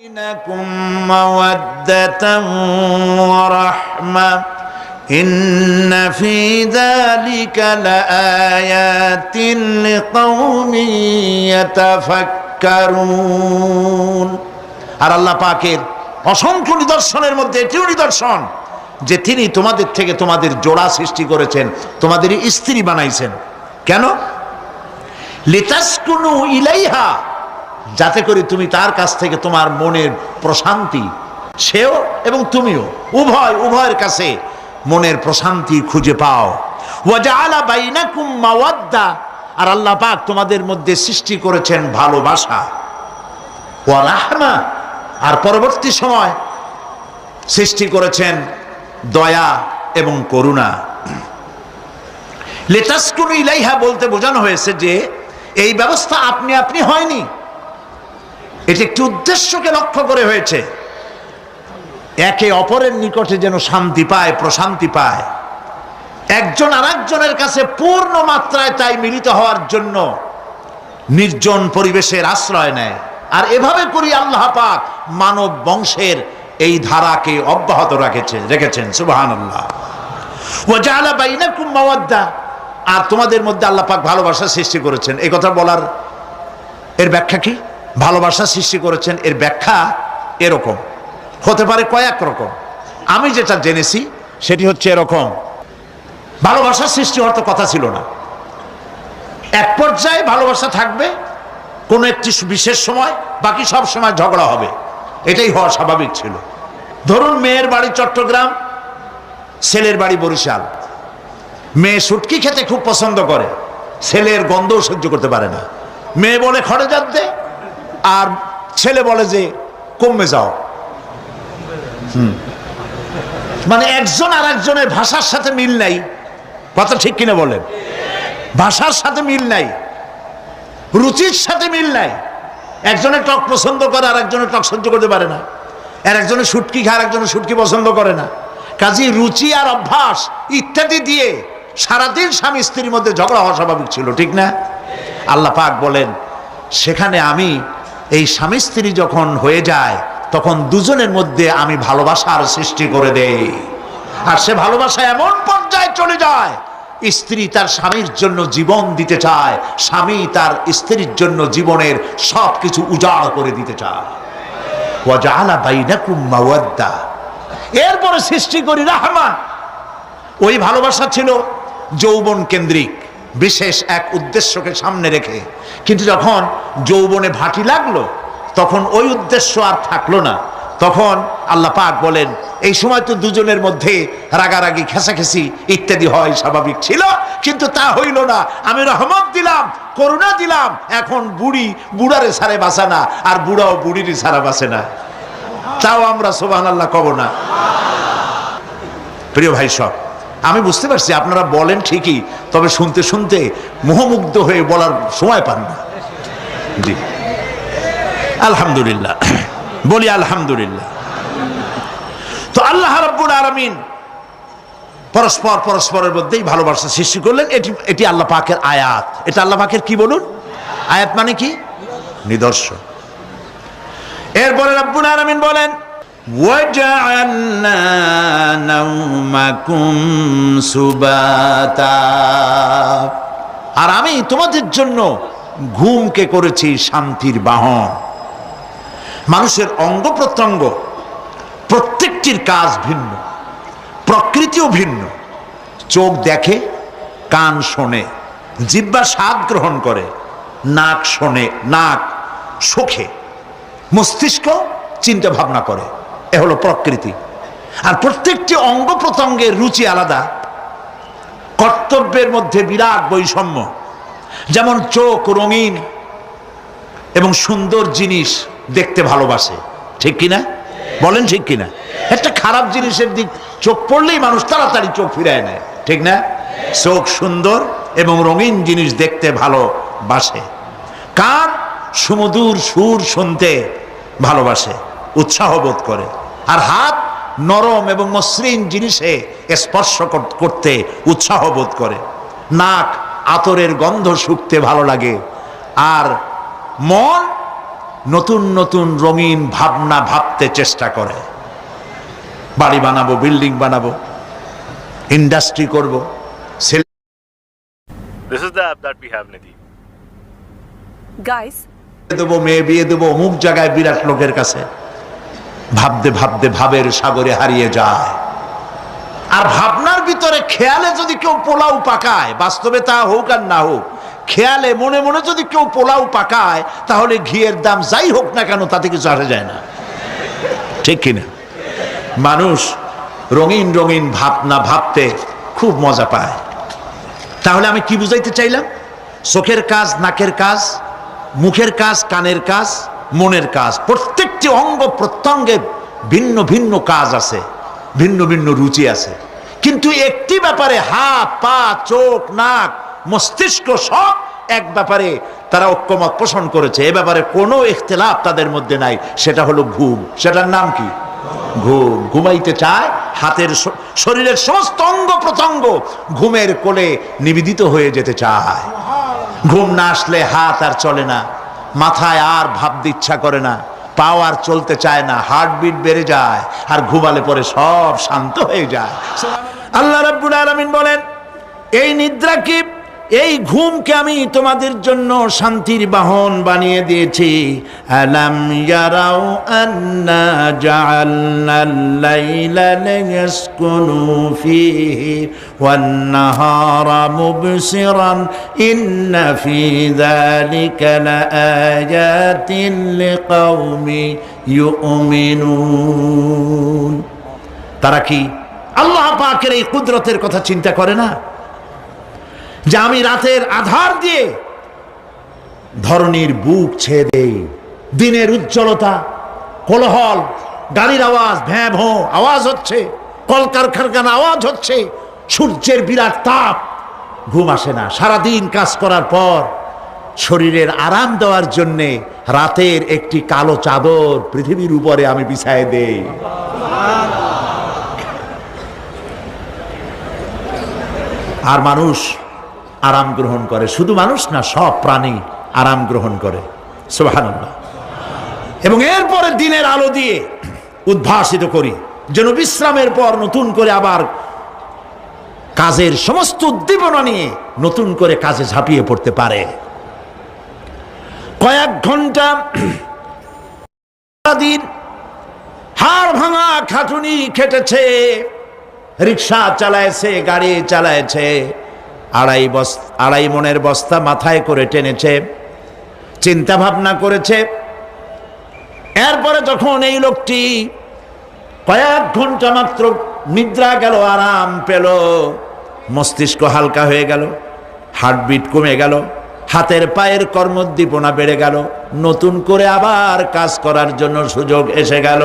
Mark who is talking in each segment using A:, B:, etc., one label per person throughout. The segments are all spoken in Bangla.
A: بينكم مودة ورحمة إن في ذلك لآيات لقوم يتفكرون আর আল্লাহ পাকের অসংখ্য নিদর্শনের মধ্যে এটিও নিদর্শন যে তিনি তোমাদের থেকে তোমাদের জোড়া সৃষ্টি করেছেন তোমাদের স্ত্রী বানাইছেন কেন লিতাসকুনু ইলাইহা যাতে করে তুমি তার কাছ থেকে তোমার মনের প্রশান্তি, সেও এবং তুমিও, উভয়, উভয়ের কাছে মনের প্রশান্তি খুঁজে পাও। বাইনাকুম মাওয়াদ্দা, আর আল্লাহ পাক তোমাদের মধ্যে সৃষ্টি করেছেন ভালোবাসা। আর পরবর্তী সময় সৃষ্টি করেছেন দয়া এবং করুণা। লেটাসকুনু ইলাইহা বলতে বোঝানো হয়েছে যে, এই ব্যবস্থা আপনি আপনি হয়নি। এটি একটি উদ্দেশ্যকে লক্ষ্য করে হয়েছে। একে অপরের নিকটে যেন শান্তি পায়, প্রশান্তি পায়। একজন আরেকজনের কাছে পূর্ণ মাত্রায় তাই মিলিত হওয়ার জন্য নির্জন পরিবেশের আশ্রয় নেয়। আর এভাবে করি আল্লাহ পাক মানব বংশের এই ধারাকে অব্যাহত রাখেছে, রেখেছেন। সুবাহান আল্লাহ ও বাইনাকুম মাওয়াদ্দা। আর তোমাদের মধ্যে আল্লাহ পাক ভালোবাসা সৃষ্টি করেছেন। এই কথা বলার এর ব্যাখ্যা কি? ভালোবাসা সৃষ্টি করেছেন, এর ব্যাখ্যা এরকম। হতে পারে কয়েক রকম। আমি যেটা জেনেছি, সেটি হচ্ছে এরকম। ভালোবাসা সৃষ্টি হওয়ার তো কথা ছিল না। এক পর্যায়ে ভালোবাসা থাকবে, কোনো একটি বিশেষ সময়, বাকি সব সময় ঝগড়া হবে। এটাই হওয়া স্বাভাবিক ছিল। ধরুন মেয়ের বাড়ি চট্টগ্রাম, ছেলের বাড়ি বরিশাল। মেয়ে সুটকি খেতে খুব পছন্দ করে, ছেলের গন্ধও সহ্য করতে পারে না। মেয়ে বলে, খড়ে যাতে আর ছেলে বলে যে, কমে যাও। হুম। মানে একজন আর একজনের ভাষার সাথে মিল নাই। কথা ঠিক কিনা বলেন? ভাষার সাথে মিল নাই। রুচির সাথে মিল নাই। একজনের টক পছন্দ করে আর একজনের টক সহ্য করতে পারে না। আর একজনের সুটকি খায় আর একজনের সুটকি পছন্দ করে না। কাজী রুচি আর অভ্যাস ইত্যাদি দিয়ে সারাদিন স্বামী স্ত্রীর মধ্যে ঝগড়া হওয়া স্বাভাবিক ছিল, ঠিক না? আল্লাহ পাক বলেন, সেখানে আমি এই স্বামী স্ত্রী যখন হয়ে যায়, তখন দুজনের মধ্যে আমি ভালোবাসার সৃষ্টি করে দেই। আর সে ভালোবাসা এমন পর্যায়ে চলে যায়, স্ত্রী তার স্বামীর জন্য জীবন দিতে চায়, স্বামী তার স্ত্রীর জন্য জীবনের সব কিছু উজাড় করে দিতে চায়। এরপরে সৃষ্টি করি রাহমা ওই ভালোবাসা ছিল যৌবন কেন্দ্রিক। বিশেষ এক উদ্দেশ্যকে সামনে রেখে। কিন্তু যখন যৌবনে ভাটি লাগল, তখন ওই উদ্দেশ্য আর থাকল না। তখন আল্লাহ পাক বলেন, এই সময় তো দুজনের মধ্যে রাগারাগি, খেসাখেসি ইত্যাদি হয় স্বাভাবিক ছিল, কিন্তু তা হইল না। আমি রহমত দিলাম, করুণা দিলাম, এখন বুড়ি বুড়ারে সারে বাসে না, আর বুড়াও বুড়িরই সারা বাসে না। তাও আমরা সোবাহ আল্লাহ কব না। প্রিয় ভাই সব আমি বুঝতে পারছি, আপনারা বলেন ঠিকই, তবে শুনতে শুনতে মোহমুগ্ধ হয়ে বলার সময় পান না। জি। আলহামদুলিল্লাহ। বলি আলহামদুলিল্লাহ। তো আল্লাহ রাব্বুল আলামিন পরস্পর পরস্পরের মধ্যেই ভালোবাসা সৃষ্টি করলেন, এটি এটি আল্লাহ পাকের আয়াত। এটা আল্লাহ পাকের কি বলুন? আয়াত মানে কি? নিদর্শন। এরপরে রাব্বুল আলামিন বলেন وجعلنا نومكم سباتا আর আমি তোমাদের জন্য ঘুমকে করেছি শান্তির বাহন মানুষের অঙ্গ প্রত্যঙ্গ প্রত্যেকটির কাজ ভিন্ন প্রকৃতিও ভিন্ন চোখ দেখে কান শোনে জিব্বা স্বাদ গ্রহণ করে নাক শোনে নাক শোখে মস্তিষ্ক চিন্তা ভাবনা করে এ হলো প্রকৃতি। আর প্রত্যেকটি অঙ্গ প্রত্যঙ্গের রুচি আলাদা। কর্তব্যের মধ্যে বিরাট বৈষম্য। যেমন চোখ রঙিন এবং সুন্দর জিনিস দেখতে ভালোবাসে। ঠিক কিনা? বলেন ঠিক কিনা? একটা খারাপ জিনিসের দিক চোখ পড়লেই মানুষ তাড়াতাড়ি চোখ ফিরায় নেয়। ঠিক না? চোখ সুন্দর এবং রঙিন জিনিস দেখতে ভালোবাসে। কান সুমধুর সুর শুনতে ভালোবাসে, উৎসাহ বোধ করে। আর হাত নরম এবং মসৃণ জিনিসে স্পর্শ করতে উৎসাহ বোধ করে। নাক আতরের গন্ধ শুকতে ভালো লাগে। আর মন নতুন নতুন রঙিন ভাবনা ভাবতে চেষ্টা করে। বাড়ি বানাবো বিল্ডিং বানাবো ইন্ডাস্ট্রি করব ছেলে
B: This is the app that we have, Nidhi.
C: Guys,
A: দেবো মেয়ে বিয়ে দেবো অমুক জায়গায় বিরাট লোকের কাছে। ভাবতে ভাবতে ভাবের সাগরে হারিয়ে যায়। আর ভাবনার ভিতরে খেয়ালে যদি কেউ পোলাও পাকায়, বাস্তবে তা হোক আর না হোক, খেয়ালে মনে মনে যদি কেউ পোলাও পাকায়, তাহলে ঘিয়ের দাম যাই হোক না কেন তাতে কিছু আসা যায় না। ঠিক কিনা মানুষ রঙিন রঙিন ভাবনা ভাবতে খুব মজা পায়। তাহলে আমি কি বুঝাইতে চাইলাম? চোখের কাজ, নাকের কাজ, মুখের কাজ, কানের কাজ মনের কাজ। প্রত্যেকটি অঙ্গ প্রত্যঙ্গের ভিন্ন ভিন্ন কাজ আছে, ভিন্ন ভিন্ন রুচি আছে। কিন্তু একটি ব্যাপারে হাত পা, চোখ, নাক, মস্তিষ্ক সব এক ব্যাপারে তারা ঐক্যমত পোষণ করেছে। এ ব্যাপারে কোনো ইখতলাফ তাদের মধ্যে নাই। সেটা হলো ঘুম। সেটার নাম কি? ঘুম। ঘুমাইতে চায়, হাতের শরীরের সমস্ত অঙ্গ প্রত্যঙ্গ ঘুমের কোলে নিবেদিত হয়ে যেতে চায়। ঘুম না আসলে হাত আর চলে না। মাথায় আর ভাবতে ইচ্ছা করে না। পাও আর চলতে চায় না হার্টবিট বেড়ে যায়, আর ঘুমালে পরে সব শান্ত হয়ে যায়। আল্লাহ রাব্বুল আলামিন বলেন, এই নিদ্রা কি এই ঘুমকে আমি তোমাদের জন্য শান্তির বাহন বানিয়ে দিয়েছি। আলাম তারা কি আল্লাহ পাকের এই কুদরতের কথা চিন্তা করে না? যে আমি রাতের আধার দিয়ে ধরনীর বুক ছেড়ে দেই। দিনের উজ্জ্বলতা, কোলাহল, গাড়ির আওয়াজ, ভ্যাঁ ভোঁ আওয়াজ হচ্ছে কলকারখানা আওয়াজ হচ্ছে, সূর্যের বিরাট তাপ। ঘুম আসে না। সারাদিন কাজ করার পর শরীরের আরাম দেওয়ার জন্যে রাতের একটি কালো চাদর পৃথিবীর উপরে আমি বিছায় দেই। আর মানুষ আরাম গ্রহণ করে। শুধু মানুষ না, সব প্রাণী আরাম গ্রহণ করে। সুবহানাল্লাহ। এবং এরপরে দিনের আলো দিয়ে উদ্ভাসিত করি। যেন বিশ্রামের পর নতুন করে আবার কাজের সমস্ত উদ্দীপনা নিয়ে নতুন করে কাজে ঝাঁপিয়ে পড়তে পারে। কয়েক ঘণ্টা দিন হাড় ভাঙা খাটুনি খেটেছে, রিক্সা চালাইছে, গাড়ি চালাইছে। আড়াই বস আড়াই মনের বস্তা মাথায় করে টেনেছে চিন্তা ভাবনা করেছে। এরপরে যখন এই লোকটি কয়েক ঘণ্টা মাত্র নিদ্রা গেল, আরাম পেল, মস্তিষ্ক হালকা হয়ে গেল, হার্টবিট কমে গেল, হাতের পায়ের কর্মদ্দীপনা বেড়ে গেল, নতুন করে আবার কাজ করার জন্য সুযোগ এসে গেল।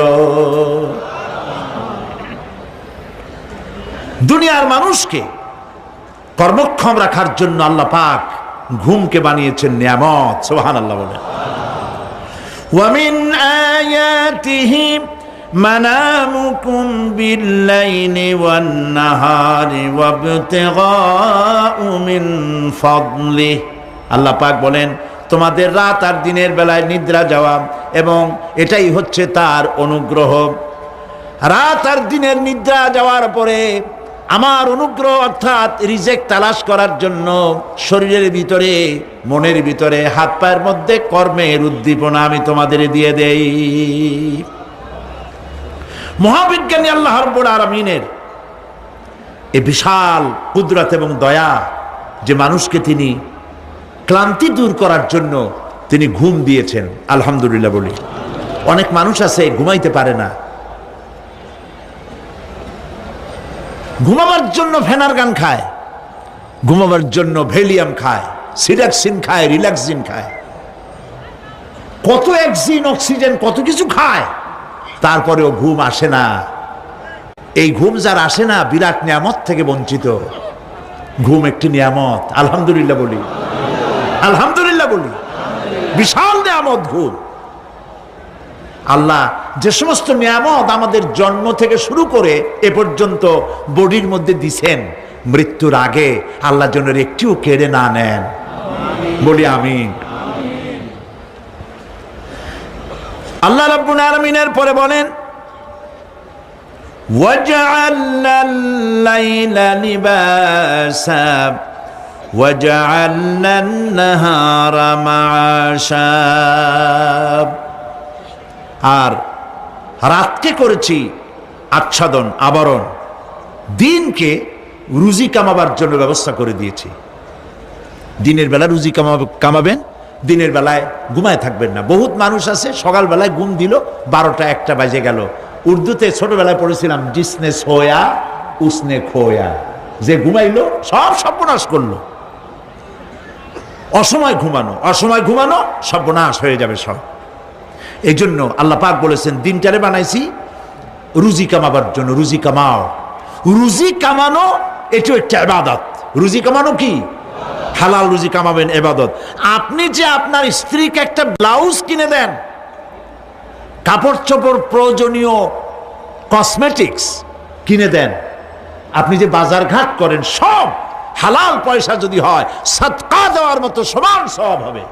A: দুনিয়ার মানুষকে কর্মক্ষম রাখার জন্য আল্লাহ পাক ঘুমকে বানিয়েছেন নিয়ামত সোহান আল্লাহ বলেন ومن آياته منامكم بالليل والنهار وابتغاء من فضله আল্লাহ পাক বলেন তোমাদের রাত আর দিনের বেলায় নিদ্রা যাওয়া এবং এটাই হচ্ছে তার অনুগ্রহ রাত আর দিনের নিদ্রা যাওয়ার পরে আমার অনুগ্রহ অর্থাৎ রিজেক্ট তালাশ করার জন্য শরীরের ভিতরে, মনের ভিতরে, হাত পায়ের মধ্যে কর্মের উদ্দীপনা আমি তোমাদের দিয়ে দেই। মহাবিজ্ঞানী আল্লাহ রব্বুল আলমিনের এ বিশাল কুদরত এবং দয়া যে মানুষকে তিনি ক্লান্তি দূর করার জন্য তিনি ঘুম দিয়েছেন, আলহামদুলিল্লাহ বলি। অনেক মানুষ আছে, ঘুমাইতে পারে না। ঘুমাবার জন্য ফেনার গান খায়, ঘুমাবার জন্য ভেলিয়াম খায় সিডাক্সিন খায়, রিল্যাক্সিন খায়। কত অ্যাক্সিন, অক্সিজেন, কত কিছু খায়, তারপরেও ঘুম আসে না। এই ঘুম যার আসে না, বিরাট নিয়ামত থেকে বঞ্চিত। ঘুম একটি নিয়ামত, আলহামদুলিল্লাহ বলি। আলহামদুলিল্লাহ বলি। বিশাল নিয়ামত ঘুম। আল্লাহ যে সমস্ত নিয়ামত আমাদের জন্ম থেকে শুরু করে এ পর্যন্ত বডির মধ্যে দিছেন মৃত্যুর আগে আল্লাহ যেন এর একটিও কেড়ে না নেন বলি আমি আল্লাহ রাব্বুল আলামিনের পরে বলেন وجعلنا الليل لباسا وجعلنا النهار معاشا আর রাতকে করেছি আচ্ছাদন, আবরণ। দিনকে রুজি কামাবার জন্য ব্যবস্থা করে দিয়েছি। দিনের বেলা রুজি কামাবে কামাবেন, দিনের বেলায় ঘুমায় থাকবেন না। বহুত মানুষ আছে, সকালবেলায় ঘুম দিল, বারোটা একটা বাজে গেল। উর্দুতে ছোটবেলায় পড়েছিলাম, জিসনে সোয়া, উসনে খোয়া। যে ঘুমাইলো, সব সর্বনাশ করল। অসময় ঘুমানো অসময় ঘুমানো, সর্বনাশ হয়ে যাবে সব। এই জন্য আল্লাহ পাক বলেছেন, দিনটারে বানাইছি রুজি কামাবার জন্য, রুজি কামাও। রুজি কামানো এটাও একটা এবাদত রুজি কামানো কি? হালাল রুজি কামাবেন এবাদত আপনি যে আপনার স্ত্রীকে একটা ব্লাউজ কিনে দেন কাপড় চোপড় প্রয়োজনীয় কসমেটিক্স কিনে দেন, আপনি যে বাজার ঘাট করেন, সব হালাল পয়সা যদি হয় সৎকা দেওয়ার মতো সমান সব হবে।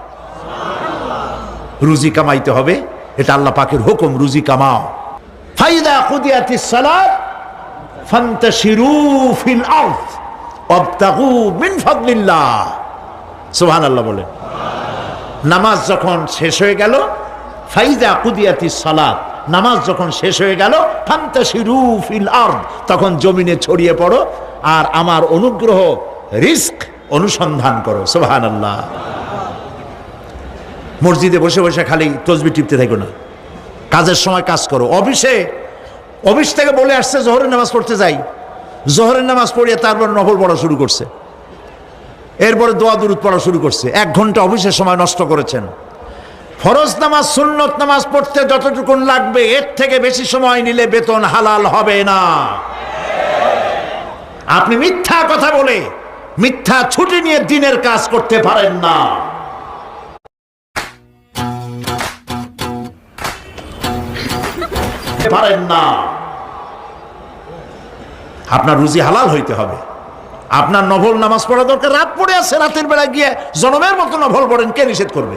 A: রুজি কামাইতে হবে এটা আল্লাহ পাকের হুকুম, রুজি কামাও। ফাইদা বলেন। নামাজ যখন শেষ হয়ে গেল, ফাইদা কুদিয়াতি সালাত, নামাজ যখন শেষ হয়ে গেল ফিল আরদ, তখন জমিনে ছড়িয়ে পড়ো আর আমার অনুগ্রহ, রিস্ক অনুসন্ধান করো। সুবহানাল্লাহ। মসজিদে বসে বসে খালি তসবি টিপতে থাকো না। কাজের সময় কাজ করো। অফিসে, অফিস থেকে বলে আসছে, জহরের নামাজ পড়তে যাই। জহরের নামাজ পড়িয়ে তারপর নফল পড়া শুরু করছে। এরপরে দোয়া দুরুদ পড়া শুরু করছে। এক ঘণ্টা অফিসের সময় নষ্ট করেছেন। ফরজ নামাজ, সুন্নত নামাজ পড়তে যতটুকুন লাগবে, এর থেকে বেশি সময় নিলে বেতন হালাল হবে না। আপনি মিথ্যা কথা বলে, মিথ্যা ছুটি নিয়ে দিনের কাজ করতে পারেন না। পারেন না। আপনার রুজি হালাল হইতে হবে। আপনার নভল নামাজ পড়া দরকার। রাত পড়ে আছে, রাতের বেলা গিয়ে জনমের মতো নভল পড়েন, কে নিষেধ করবে?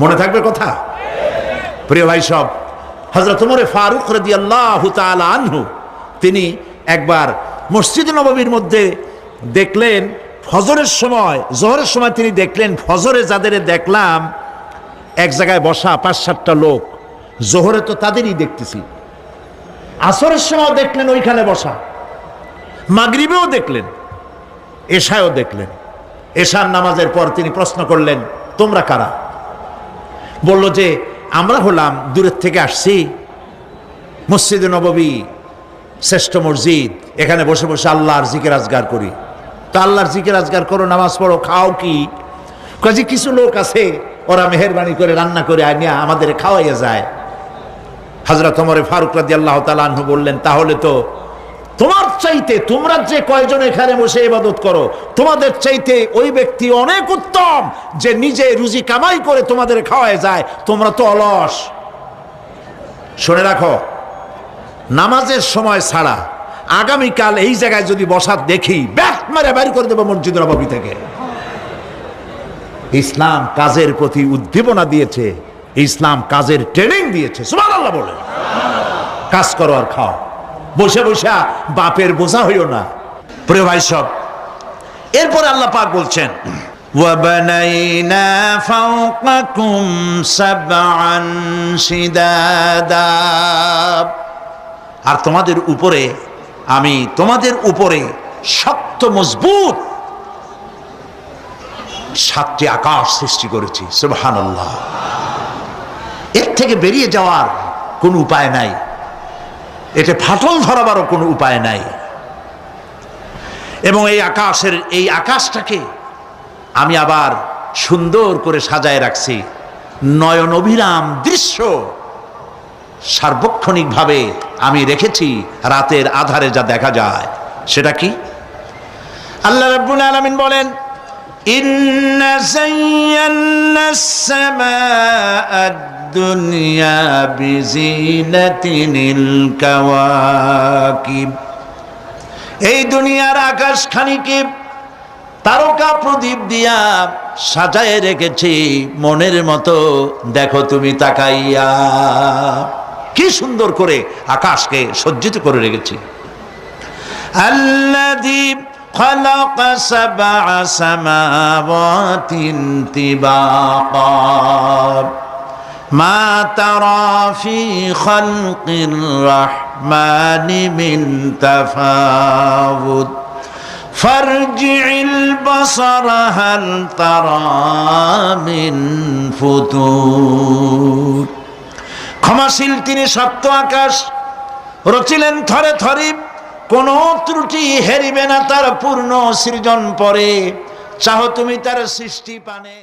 A: মনে থাকবে কথা? প্রিয় ভাই সব হজরত উমরে ফারুক রদি আল্লাহ আনহু, তিনি একবার মসজিদ নববীর মধ্যে দেখলেন, ফজরের সময়, জোহরের সময় তিনি দেখলেন, ফজরে যাদের দেখলাম, এক জায়গায় বসা পাঁচ সাতটা লোক। জোহরে তো তাদেরই দেখতেছি। আসরের সময় দেখলেন ওইখানে বসা। মাগরিবেও দেখলেন, এশায়ও দেখলেন। এশার নামাজের পর তিনি প্রশ্ন করলেন, তোমরা কারা? বলল যে, আমরা হলাম দূরের থেকে আসছি। মসজিদ নববী, শ্রেষ্ঠ মসজিদ, এখানে বসে বসে আল্লাহর জিকের রাজগার করি। তো আল্লাহর জিকের রাজগার করো, নামাজ পড়ো, খাও কি? কাজে কিছু লোক আছে, ওরা মেহরবানি করে, রান্না করে আনিয়া আমাদের খাওয়াইয়া যায়। হাজরত ওমরে ফারুক রাদি আল্লাহ তালাহু বললেন, তাহলে তো তোমার চাইতে তোমরা যে কয়জন এখানে বসে ইবাদত করো, তোমাদের চাইতে ওই ব্যক্তি অনেক উত্তম যে নিজে রুজি কামাই করে তোমাদের খাওয়ায় যায়, তোমরা তো অলস। শুনে রাখো, নামাজের সময় ছাড়া আগামীকাল এই জায়গায় যদি বসার দেখি ব্যাট মারে বাড়ি করে দেবো মসজিদ নবাবী থেকে। ইসলাম কাজের প্রতি উদ্দীপনা দিয়েছে। ইসলাম কাজের ট্রেনিং দিয়েছে সুমান আল্লাহ বলে কাজ করো আর খাও বসে বসে বাপের বোঝা হইও না প্রিয় ভাই সব এরপরে আল্লাহ পাক বলছেন وبنينا فوقكم سبعا شدادا আর তোমাদের উপরে আমি তোমাদের উপরে শক্ত মজবুত সাতটি আকাশ সৃষ্টি করেছি সুবহানাল্লাহ এর থেকে বেরিয়ে যাওয়ার কোনো উপায় নাই। এতে ফাটল ধরাবারও কোনো উপায় নাই। এবং এই আকাশের, এই আকাশটাকে আমি আবার সুন্দর করে সাজায় রাখছি। নয়ন অভিরাম দৃশ্য সার্বক্ষণিকভাবে আমি রেখেছি, রাতের আধারে যা দেখা যায়। সেটা কি? আল্লাহ রাব্বুল আলামিন বলেন إن زينا السماء الدنيا بزينة الكواكب এই দুনিয়ার আকাশ খানিকে তারকা প্রদীপ দিয়া সাজায় রেখেছি মনের মতো দেখো তুমি তাকাইয়া কি সুন্দর করে আকাশকে সজ্জিত করে রেখেছি الذي خلق سبع سماوات طباقا ما ترى في خلق الرحمن من تفاوت فارجع البصر هل ترى من فتور ক্ষমাশীল তিনি সপ্ত আকাশ রচিলেন থরে থরে কোন ত্রুটি হেরিবে না তার পূর্ণ সৃজন পরে। চাহ তুমি তার সৃষ্টি পানে।